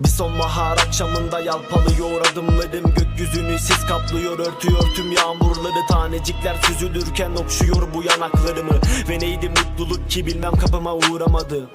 Bir sonbahar akşamında yalpalıyor adımlarım Gökyüzünü sis kaplıyor örtüyor tüm yağmurları. Tanecikler süzülürken okşuyor bu yanaklarımı. Ve neydi mutluluk ki bilmem kapıma uğramadı.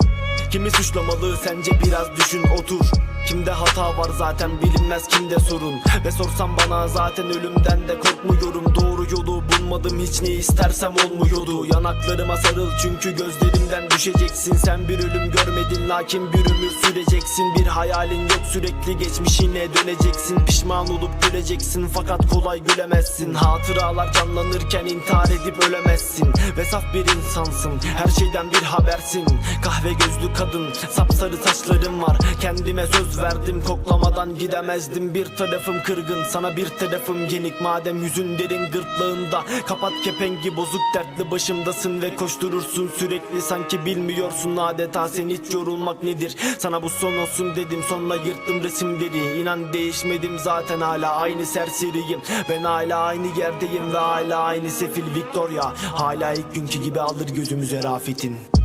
Kimi suçlamalı sence biraz düşün otur. Kimde hata var zaten bilinmez kimde sorun. Ve sorsam bana zaten ölümden de korkmuyorum. Doğru yolu bulmadım hiç ne istersem olmuyordu. Yanaklarıma sarıl çünkü gözlerimden düşeceksin. Sen bir ölüm görmedin lakin bir ömür süreceksin. Bir hayalin yok sürekli geçmişine döneceksin. Pişman olup güleceksin fakat kolay gülemezsin. Hatıralar canlanırken intihar edip ölemezsin. Ve saf bir insansın her şeyden bir habersin. Kahve gözlü kadın sapsarı saçlarım var. Kendime söz verdim koklamadan gidemezdim. Bir tarafım kırgın sana bir tarafım yenik. Madem yüzün derin gırtlağında Kapat kepengi bozuk dertli başımdasın Ve koşturursun sürekli. Sanki bilmiyorsun Adeta sen hiç yorulmak nedir? Sana bu son olsun dedim sonra yırttım resimleri. İnan değişmedim zaten hala aynı serseriyim. Ben hala aynı yerdeyim ve hala aynı sefil Victoria. Hala ilk günkü gibi alır gözümüze rafetin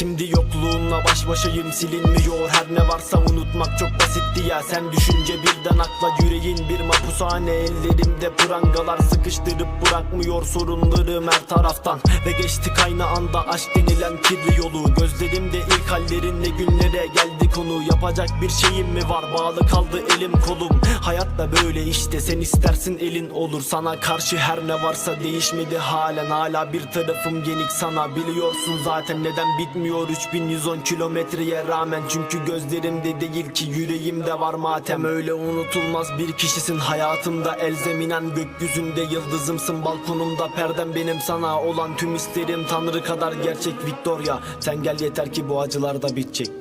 Şimdi yokluğunla baş başayım silinmiyor. Her ne varsa unutmak çok basitti ya. Sen düşünce birden akla yüreğin bir mapushane. Ellerimde prangalar sıkıştırıp bırakmıyor sorunlarım her taraftan. Ve geçtik aynı anda aşk denilen kirli yolu. Gözlerimde ilk hallerinle günlere geldi konu. Yapacak bir şeyim mi var? Bağlı kaldı elim kolum. Hayat da böyle işte. Sen istersin elin olur. Sana karşı her ne varsa değişmedi halen. Hala bir tarafım yenik sana. Biliyorsun zaten neden bitmiyor 3110 kilometreye rağmen. Çünkü gözlerimde değil ki yüreğimde var matem. Öyle unutulmaz bir kişisin hayatımda. Elzeminen Gökyüzünde yıldızımsın. Balkonumda perdem benim sana olan tüm isterim Tanrı kadar gerçek Victoria. Sen gel yeter ki bu acılar da bitecek